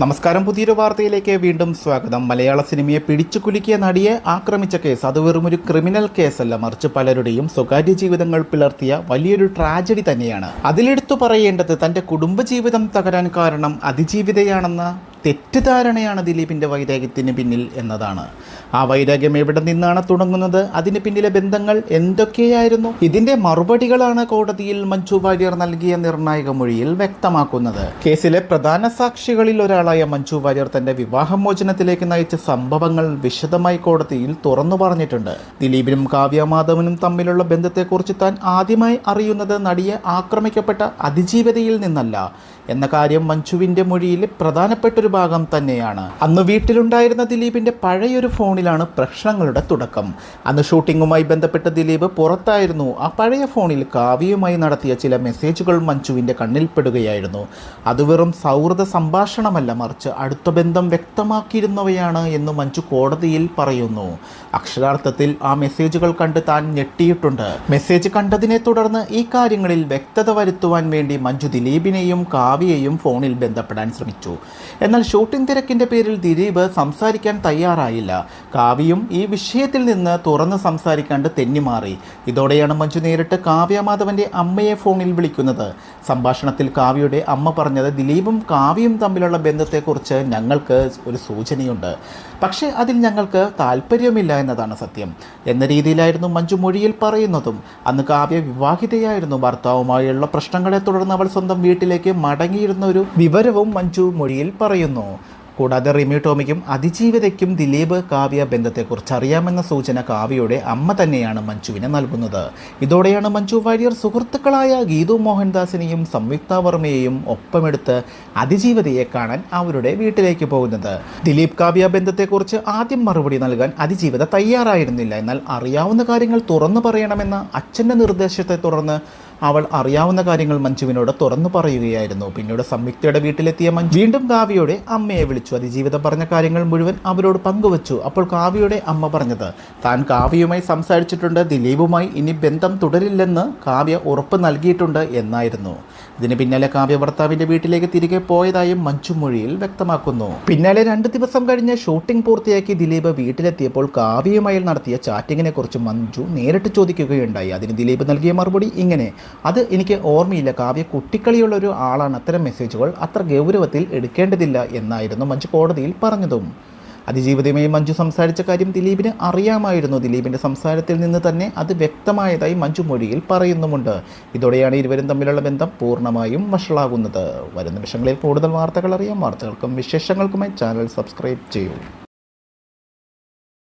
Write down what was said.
നമസ്കാരം. പുതിയൊരു വാർത്തയിലേക്ക് വീണ്ടും സ്വാഗതം. മലയാള സിനിമയെ പിടിച്ചു കുലുക്കിയ നടിയെ ആക്രമിച്ച കേസ് അത് വെറും ഒരു ക്രിമിനൽ കേസല്ല. മറിച്ച് പലരുടെയും സ്വകാര്യ ജീവിതങ്ങൾ പിളർത്തിയ വലിയൊരു ട്രാജഡി തന്നെയാണ്. അതിലെടുത്തു പറയേണ്ടത് തന്റെ കുടുംബജീവിതം തകരാൻ കാരണം അതിജീവിതയാണെന്ന തെറ്റിദ്ധാരണയാണ് ദിലീപിന്റെ വൈരാഗ്യത്തിന് പിന്നിൽ എന്നതാണ്. ആ വൈരാഗ്യം എവിടെ നിന്നാണ് തുടങ്ങുന്നത്? അതിന് പിന്നിലെ ബന്ധങ്ങൾ എന്തൊക്കെയായിരുന്നു? ഇതിന്റെ മറുപടികളാണ് കോടതിയിൽ മഞ്ജു വാര്യർ നൽകിയ നിർണായക മൊഴിയിൽ വ്യക്തമാക്കുന്നത്. കേസിലെ പ്രധാന സാക്ഷികളിൽ ഒരാളായ മഞ്ജു വാര്യർ തന്റെ വിവാഹമോചനത്തിലേക്ക് നയിച്ച സംഭവങ്ങൾ വിശദമായി കോടതിയിൽ തുറന്നു പറഞ്ഞിട്ടുണ്ട്. ദിലീപിനും കാവ്യ മാധവനും തമ്മിലുള്ള ബന്ധത്തെക്കുറിച്ച് താൻ ആദ്യമായി അറിയുന്നത് നടിയെ ആക്രമിക്കപ്പെട്ട അതിജീവതയിൽ നിന്നല്ല. എന്ന കാര്യം മഞ്ജുവിന്റെ മൊഴിയിൽ പ്രധാനപ്പെട്ട ഒരു ഭാഗം തന്നെയാണ്. അന്ന് വീട്ടിലുണ്ടായിരുന്ന ദിലീപിന്റെ പഴയൊരു ഫോണിലാണ് പ്രശ്നങ്ങളുടെ തുടക്കം. അന്ന് ഷൂട്ടിങ്ങുമായി ബന്ധപ്പെട്ട ദിലീപ് പുറത്തായിരുന്നു. ആ പഴയ ഫോണിൽ കാവ്യയുമായി നടത്തിയ ചില മെസ്സേജുകൾ മഞ്ജുവിന്റെ കണ്ണിൽപ്പെടുകയായിരുന്നു അത് വെറും സൗഹൃദ സംഭാഷണമല്ല മറിച്ച് അടുത്ത ബന്ധം വ്യക്തമാക്കിയിരുന്നവയാണ് എന്ന് മഞ്ജു കോടതിയിൽ പറയുന്നു. അക്ഷരാർത്ഥത്തിൽ ആ മെസ്സേജുകൾ കണ്ട് താൻ ഞെട്ടിയിട്ടുണ്ട്. മെസ്സേജ് കണ്ടതിനെ തുടർന്ന് ഈ കാര്യങ്ങളിൽ വ്യക്തത വരുത്തുവാൻ വേണ്ടി മഞ്ജു ദിലീപിനെയും കാവ്യയെയും ഫോണിൽ ബന്ധപ്പെടാൻ ശ്രമിച്ചു. എന്നാൽ ഷൂട്ടിംഗ് തിരക്കിന്റെ പേരിൽ ദിലീപ് സംസാരിക്കാൻ തയ്യാറായില്ല. കാവ്യയും ഈ വിഷയത്തിൽ നിന്ന് തുറന്ന് സംസാരിക്കാണ്ട് തെന്നിമാറി. ഇതോടെയാണ് മഞ്ജു നേരിട്ട് കാവ്യമാധവന്റെ അമ്മയെ ഫോണിൽ വിളിക്കുന്നത്. സംഭാഷണത്തിൽ കാവ്യയുടെ അമ്മ പറഞ്ഞത് ദിലീപും കാവ്യയും തമ്മിലുള്ള ബന്ധത്തെക്കുറിച്ച് ഞങ്ങൾക്ക് ഒരു സൂചനയുണ്ട്. പക്ഷേ അതിൽ ഞങ്ങൾക്ക് താല്പര്യമില്ല എന്നതാണ് സത്യം. എന്ന രീതിയിലായിരുന്നു മഞ്ജു മൊഴിയിൽ പറയുന്നതും. അന്ന് കാവ്യ വിവാഹിതയായിരുന്നു. ഭർത്താവുമായുള്ള പ്രശ്നങ്ങളെ തുടർന്ന് അവൾ സ്വന്തം വീട്ടിലേക്ക് മടങ്ങിയിരുന്ന ഒരു വിവരവും മഞ്ജു മൊഴിയിൽ പറയുന്നു കൂടാതെ റിമി ടോമിക്കും അതിജീവിതയ്ക്കും ദിലീപ് കാവ്യ ബന്ധത്തെക്കുറിച്ച് അറിയാമെന്ന സൂചന കാവ്യയുടെ അമ്മ തന്നെയാണ് മഞ്ജുവിന് നൽകുന്നത്. ഇതോടെയാണ് മഞ്ജു വാര്യർ സുഹൃത്തുക്കളായ ഗീതു മോഹൻദാസിനെയും സംയുക്ത വർമ്മയെയും ഒപ്പമെടുത്ത് അതിജീവിതയെ കാണാൻ അവരുടെ വീട്ടിലേക്ക് പോകുന്നത്. ദിലീപ് കാവ്യ ബന്ധത്തെക്കുറിച്ച് ആദ്യം മറുപടി നൽകാൻ അതിജീവിത തയ്യാറായിരുന്നില്ല. എന്നാൽ അറിയാവുന്ന കാര്യങ്ങൾ തുറന്നു പറയണമെന്ന അച്ഛന്റെ നിർദ്ദേശത്തെ തുടർന്ന് അവൾ അറിയാവുന്ന കാര്യങ്ങൾ മഞ്ജുവിനോട് തുറന്നു പറയുകയായിരുന്നു. പിന്നീട് സംയുക്തയുടെ വീട്ടിലെത്തിയ മഞ്ജു വീണ്ടും കാവ്യയുടെ അമ്മയെ വിളിച്ചു. അതിജീവിതം പറഞ്ഞ കാര്യങ്ങൾ മുഴുവൻ അവരോട് പങ്കുവച്ചു. അപ്പോൾ കാവ്യയുടെ അമ്മ പറഞ്ഞത് താൻ കാവ്യയുമായി സംസാരിച്ചിട്ടുണ്ട്. ദിലീപുമായി ഇനി ബന്ധം തുടരില്ലെന്ന് കാവ്യ ഉറപ്പ് നൽകിയിട്ടുണ്ട് എന്നായിരുന്നു. ഇതിന് പിന്നാലെ കാവ്യ ഭർത്താവിന്റെ വീട്ടിലേക്ക് തിരികെ പോയതായും മഞ്ജു മൊഴിയിൽ വ്യക്തമാക്കുന്നു. പിന്നാലെ രണ്ട് ദിവസം കഴിഞ്ഞ് ഷൂട്ടിംഗ് പൂർത്തിയാക്കി ദിലീപ് വീട്ടിലെത്തിയപ്പോൾ കാവ്യയുമായി നടത്തിയ ചാറ്റിങ്ങിനെ കുറിച്ച് മഞ്ജു നേരിട്ട് ചോദിക്കുകയുണ്ടായി. അതിന് ദിലീപ് നൽകിയ മറുപടി ഇങ്ങനെ അത് എനിക്ക് ഓർമ്മയില്ല. കാവ്യ കുട്ടിക്കളിയുള്ള ഒരു ആളാണ്. അത്തരം മെസ്സേജുകൾ അത്ര ഗൗരവത്തിൽ എടുക്കേണ്ടതില്ല എന്നായിരുന്നു മഞ്ജു കോടതിയിൽ പറഞ്ഞതും. അതിജീവിതമായി മഞ്ജു സംസാരിച്ച കാര്യം ദിലീപിന് അറിയാമായിരുന്നു. ദിലീപിന്റെ സംസാരത്തിൽ നിന്ന് തന്നെ അത് വ്യക്തമായതായി മഞ്ജു മൊഴിയിൽ പറയുന്നുമുണ്ട്. ഇതോടെയാണ് ഇരുവരും തമ്മിലുള്ള ബന്ധം പൂർണമായും വഷളാകുന്നത്. വരുന്ന നിമിഷങ്ങളിൽ കൂടുതൽ വാർത്തകൾ അറിയാം. വാർത്തകൾക്കും വിശേഷങ്ങൾക്കുമായി ചാനൽ സബ്സ്ക്രൈബ് ചെയ്യൂ.